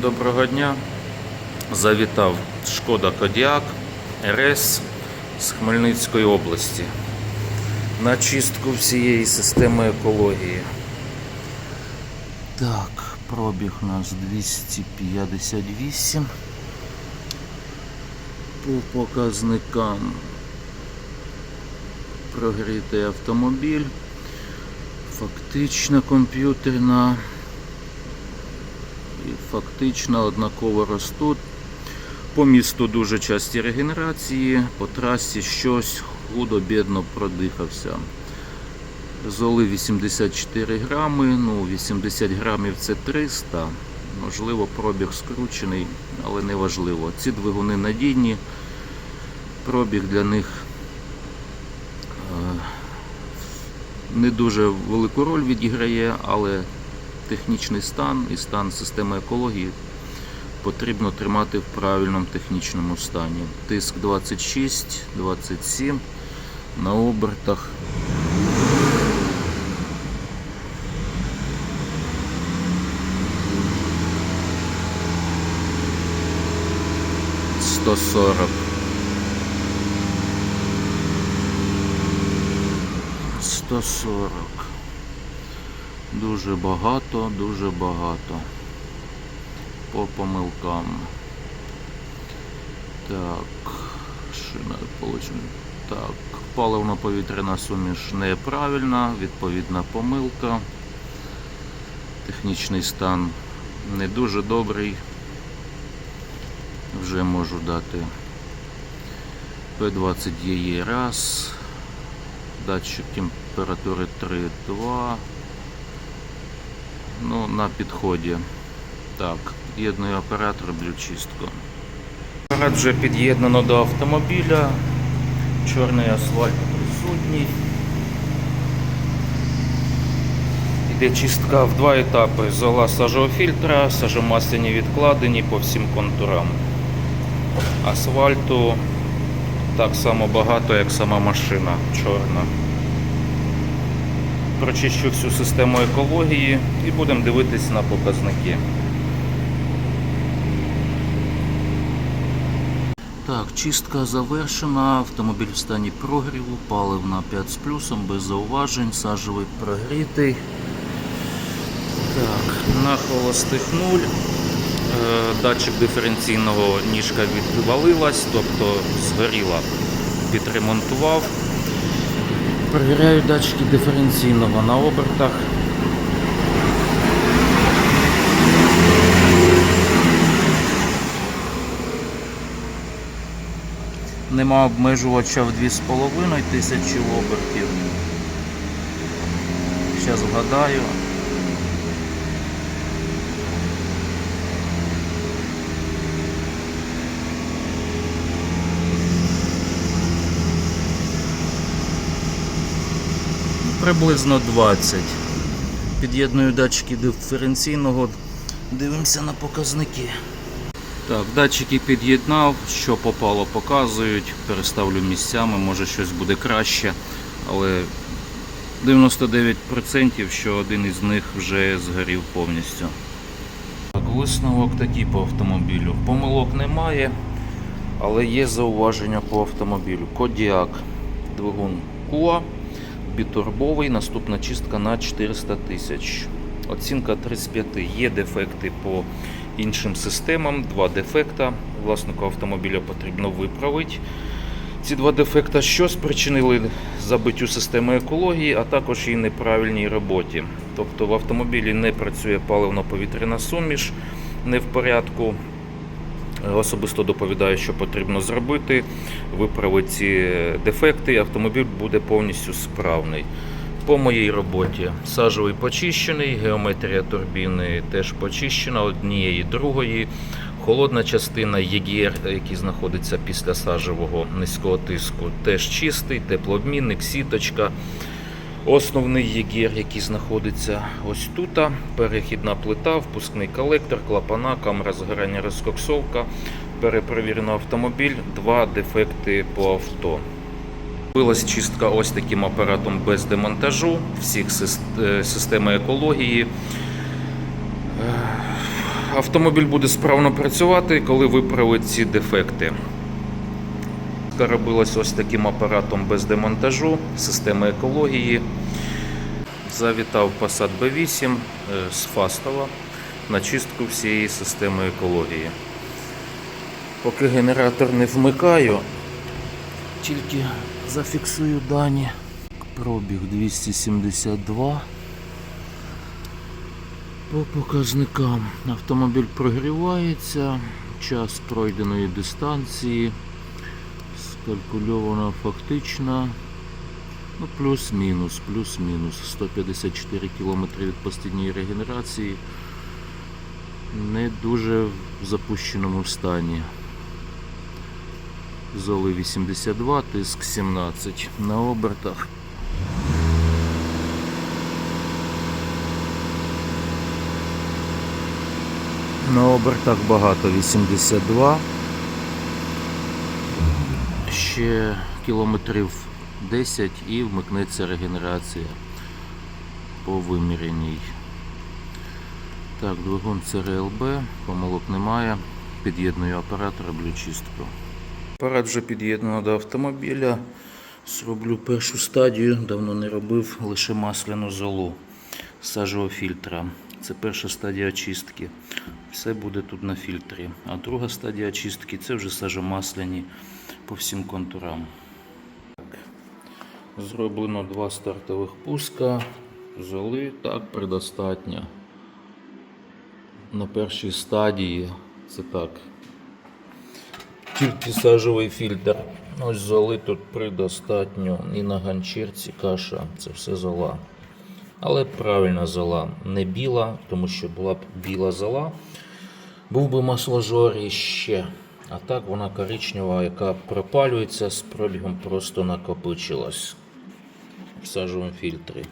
Доброго дня. Завітав Шкода Кодіак РС з Хмельницької області на чистку всієї системи екології. Так, пробіг у нас 258. По показникам прогрітий автомобіль, фактична комп'ютерна фактично однаково ростуть. По місту дуже часті регенерації, по трасі щось худо-бідно продихався. Золи 84 грами, ну 80 грамів це 300. Можливо, пробіг скручений, але не важливо. Ці двигуни надійні, пробіг для них е, не дуже велику роль відіграє, але технічний стан і стан системи екології потрібно тримати в правильному технічному стані. Тиск 26, 27 на обертах. Сто сорок. Сто сорок. Дуже багато, дуже багато. По помилкам. Так, шина получено. Так, паливно-повітряна суміш неправильна, відповідна помилка. Технічний стан не дуже добрий. Вже можу дати P20 є раз. Датчик температури 3,2. Ну, на підході. Так, під'єдную апарат, роблю чистку. Апарат вже під'єднано до автомобіля. Чорний асфальт присутній. Іде чистка в два етапи. Зола сажофільтра, сажомасляні відкладені по всім контурам. Асфальту так само багато, як сама машина чорна. Прочищу всю систему екології і будемо дивитись на показники. Так, чистка завершена, автомобіль в стані прогріву, паливна 5 з плюсом, без зауважень, сажевий прогрітий. Так, на холостих 0. Е, Датчик диференційного ніжка відвалилась, тобто згоріла. Підремонтував. Перевіряю датчики диференційного на обертах. Нема обмежувача в 2,5 тисячі обертів. Зараз вгадаю. Приблизно 20. Під'єдную датчики диференційного, дивимося на показники. Так, датчики під'єднав, що попало, показують, переставлю місцями, може щось буде краще, але 99% що один із них вже згорів повністю. Так, висновок такий по автомобілю. Помилок немає, але є зауваження по автомобілю. Кодіак, двигун КУА, бітурбовий, наступна чистка на 400 тисяч. Оцінка 35. Є дефекти по іншим системам. Два дефекта. Власнику автомобіля потрібно виправити. Ці два дефекта що спричинили забиттю системи екології, а також її неправильній роботі. Тобто в автомобілі не працює паливно-повітряна суміш, не в порядку. Особисто доповідаю, що потрібно зробити, виправити ці дефекти, і автомобіль буде повністю справний. По моїй роботі сажовий почищений, геометрія турбіни теж почищена однієї другої. Холодна частина ЄГР, який знаходиться після сажевого низького тиску, теж чистий, теплообмінник, сіточка. Основний ЄГР, який знаходиться ось тут. Перехідна плита, впускний колектор, клапана, камера згорання розкоксовка. Перепровірено автомобіль, два дефекти по авто. Робилась чистка ось таким апаратом без демонтажу всіх е, системи екології. Е, автомобіль буде справно працювати, коли виправить ці дефекти. Робилось ось таким апаратом без демонтажу, системи екології. Завітав Passat B8 е, з Фастова на чистку всієї системи екології. Поки генератор не вмикаю, тільки зафіксую дані. Пробіг 272. По показникам автомобіль прогрівається, час пройденої дистанції, скалькульована фактична, ну плюс-мінус, плюс-мінус 154 км від постійної регенерації. Не дуже в запущеному стані. Золи 82, тиск 17 на обертах. На обертах багато 82. Ще кілометрів 10 і вмикнеться регенерація по виміряній. Так, двигун ЦРЛБ, помилок немає. Під'єдную апарат, роблю чистку. Апарат вже під'єднано до автомобіля. Зроблю першу стадію, давно не робив лише масляну золу сажового фільтра. Це перша стадія очистки. Все буде тут на фільтрі. А друга стадія очистки це вже сажомасляні по всім контурам. Так. Зроблено два стартових пуска. Золи так предостатньо. На першій стадії це так. Тільки сажовий фільтр. Ось золи тут предостатньо. І на ганчірці каша. Це все зола. Але правильна зола. Не біла, тому що була б біла зола. Був би масложор іще. А так вона коричнева, яка пропалюється з пробігом, просто накопичилась в сажовому фільтрі.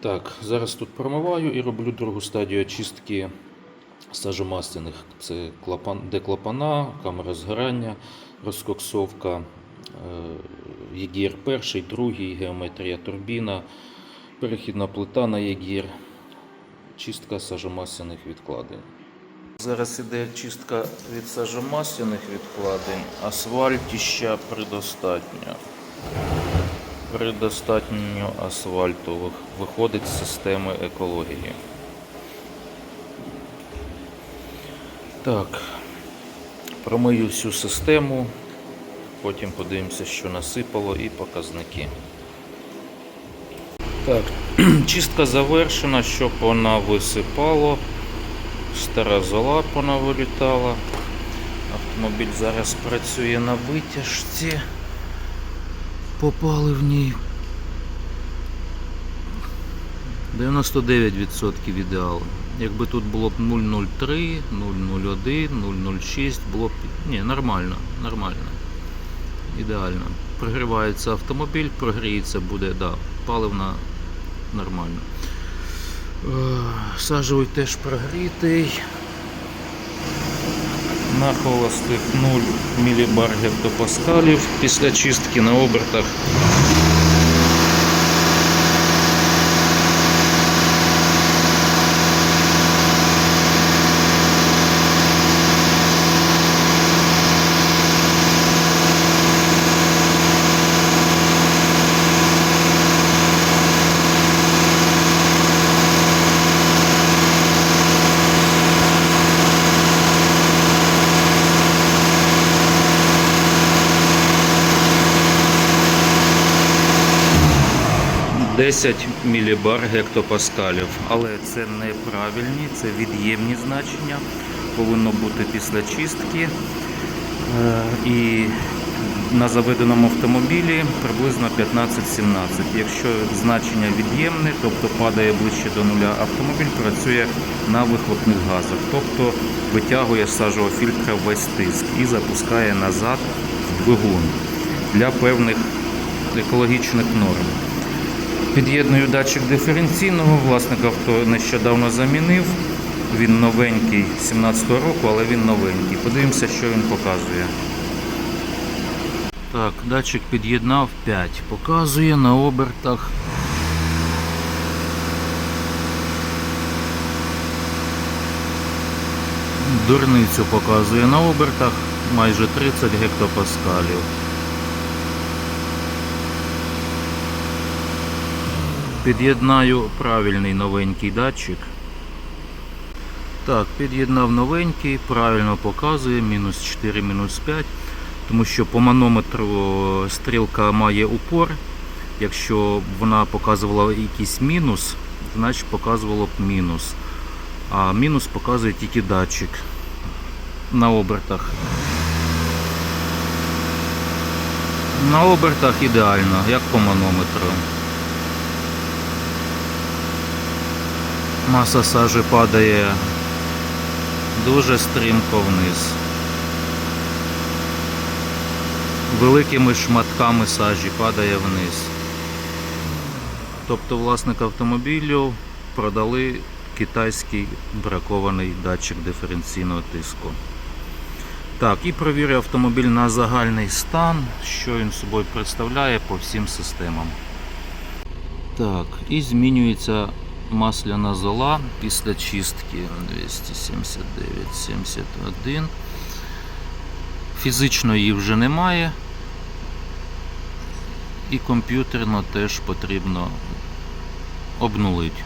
Так, зараз тут промиваю і роблю другу стадію очистки сажомасляних. Це клапан, де клапана, камера згорання, розкоксовка, е, ЄГР перший, другий, геометрія турбіна, перехідна плита на ЄГР, чистка сажомасляних відкладень. Зараз іде чистка від сажомасляних відкладень, асфальтіща предостатньо. Предостатньо асфальтових виходить з системи екології. Так, промию всю систему, потім подивимося, що насипало і показники. Так, чистка завершена, щоб вона висипало. Стара зола вона вилітала. Автомобіль зараз працює на витяжці по паливній. 99% ідеал. Якби тут було б 003, 001, 006, було б ні, нормально, нормально. Ідеально. Прогрівається автомобіль, прогріється буде, да, паливна нормально. Сажовий теж прогрітий. На холостих 0 мілібар гектопаскалів після чистки на обертах. – 10 мілібар гектопаскалів. Але це неправильні, це від'ємні значення. Повинно бути після чистки. Е, І на заведеному автомобілі приблизно 15-17. Якщо значення від'ємне, тобто падає ближче до нуля, автомобіль працює на вихлопних газах, тобто витягує з сажового фільтра весь тиск і запускає назад в двигун для певних екологічних норм. Під'єдную датчик диференційного, власник авто нещодавно замінив. Він новенький 17-го року, але він новенький. Подивимося, що він показує. Так, датчик під'єднав 5. Показує на обертах. Дурницю показує на обертах майже 30 гектопаскалів. Під'єднаю правильний новенький датчик. Так, під'єднав новенький, правильно показує, мінус 4, мінус 5. Тому що по манометру стрілка має упор. Якщо б вона показувала якийсь мінус, значить показувало б мінус. А мінус показує тільки датчик на обертах. На обертах ідеально, як по манометру. Маса сажі падає дуже стрімко вниз. Великими шматками сажі падає вниз. Тобто власник автомобілю продали китайський бракований датчик диференційного тиску. Так, і провірю автомобіль на загальний стан, що він собою представляє по всім системам. Так, і змінюється масляна зола після чистки 279-71. Фізично її вже немає. І комп'ютерно теж потрібно обнулити.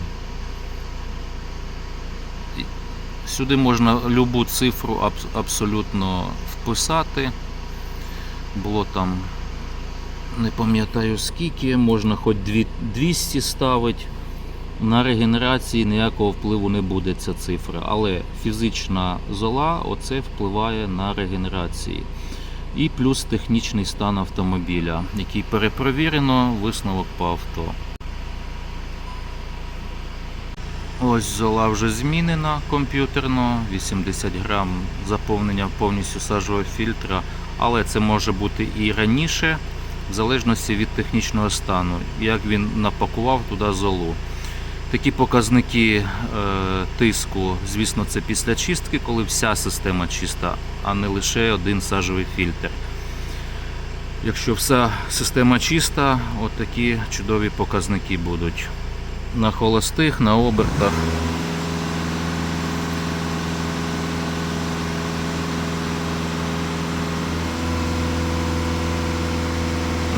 Сюди можна любу цифру абсолютно вписати. Було там, не пам'ятаю скільки, можна хоч 200 ставити. На регенерації ніякого впливу не буде ця цифра, але фізична зола оце впливає на регенерації. І плюс технічний стан автомобіля, який перепровірено, висновок по авто. Ось зола вже змінена комп'ютерно, 80 грам заповнення повністю сажового фільтра, але це може бути і раніше, в залежності від технічного стану, як він напакував туди золу. Такі показники е, тиску, звісно, це після чистки, коли вся система чиста, а не лише один сажовий фільтр. Якщо вся система чиста, от такі чудові показники будуть. На холостих, на обертах.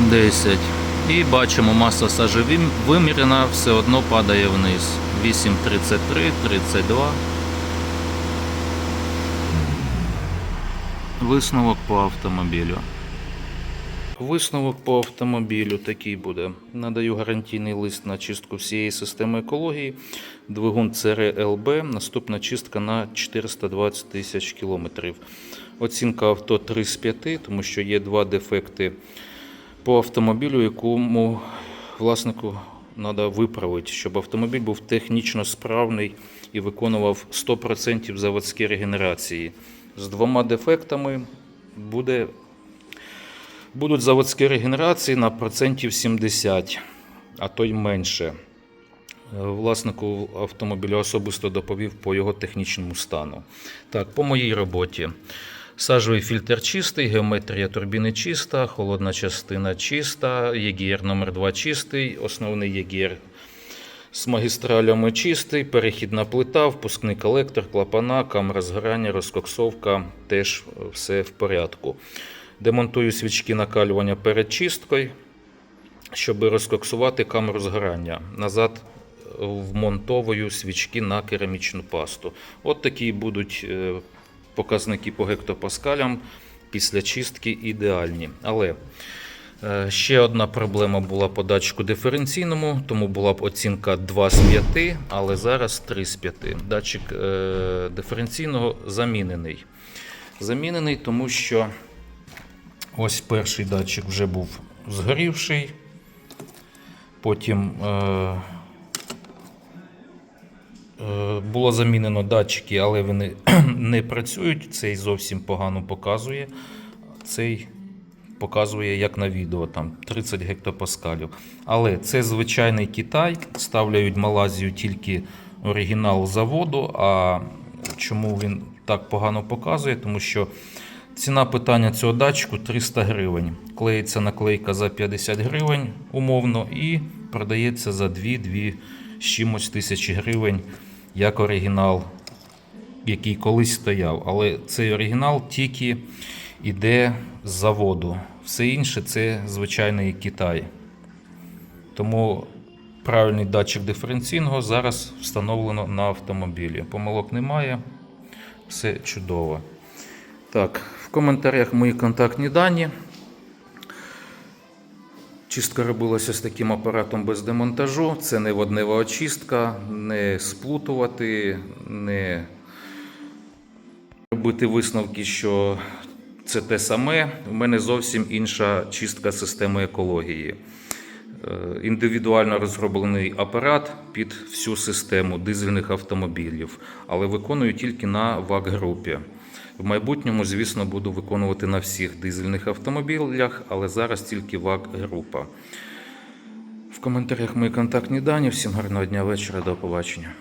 Десять. І бачимо, маса сажі вимірена, все одно падає вниз. 8,33, 32. Висновок по автомобілю. Висновок по автомобілю такий буде. Надаю гарантійний лист на чистку всієї системи екології. Двигун CRLB. Наступна чистка на 420 тисяч кілометрів. Оцінка авто 3 з 5, тому що є два дефекти по автомобілю, якому власнику треба виправити, щоб автомобіль був технічно справний і виконував 100% заводські регенерації. З двома дефектами буде, будуть заводські регенерації на процентів 70, а то й менше. Власнику автомобіля особисто доповів по його технічному стану. Так, по моїй роботі. Сажовий фільтр чистий, геометрія турбіни чиста, холодна частина чиста, ЄГР номер 2 чистий, основний ЄГР з магістралями чистий, перехідна плита, впускний колектор, клапана, камера згорання, розкоксовка, теж все в порядку. Демонтую свічки накалювання перед чисткою, щоб розкоксувати камеру згорання. Назад вмонтовую свічки на керамічну пасту. От такі будуть е, показники по гектопаскалям після чистки ідеальні. Але е, ще одна проблема була по датчику диференційному, тому була б оцінка 2 з 5, але зараз 3 з 5. Датчик е, диференційного замінений. Замінений, тому що ось перший датчик вже був згорівший. Потім е, Було замінено датчики, але вони не працюють. Цей зовсім погано показує. Цей показує як на відео, там 30 гектопаскалів. Але це звичайний Китай. Ставляють Малазію тільки оригінал заводу. А чому він так погано показує? Тому що ціна питання цього датчику 300 гривень. Клеїться наклейка за 50 гривень умовно і продається за 2-2 з чимось тисячі гривень як оригінал який колись стояв. Але цей оригінал тільки йде з заводу. Все інше це звичайний Китай. Тому правильний датчик диференційного зараз встановлено на автомобілі. Помилок немає, все чудово. Так, в коментарях мої контактні дані. Чистка робилася з таким апаратом без демонтажу. Це не воднева очистка, не сплутувати, не робити висновки, що це те саме. У мене зовсім інша чистка системи екології. Е, Індивідуально розроблений апарат під всю систему дизельних автомобілів, але виконую тільки на ВАК-групі. В майбутньому, звісно, буду виконувати на всіх дизельних автомобілях, але зараз тільки ВАК-група. В коментарях мої контактні дані. Всім гарного дня вечора, до побачення.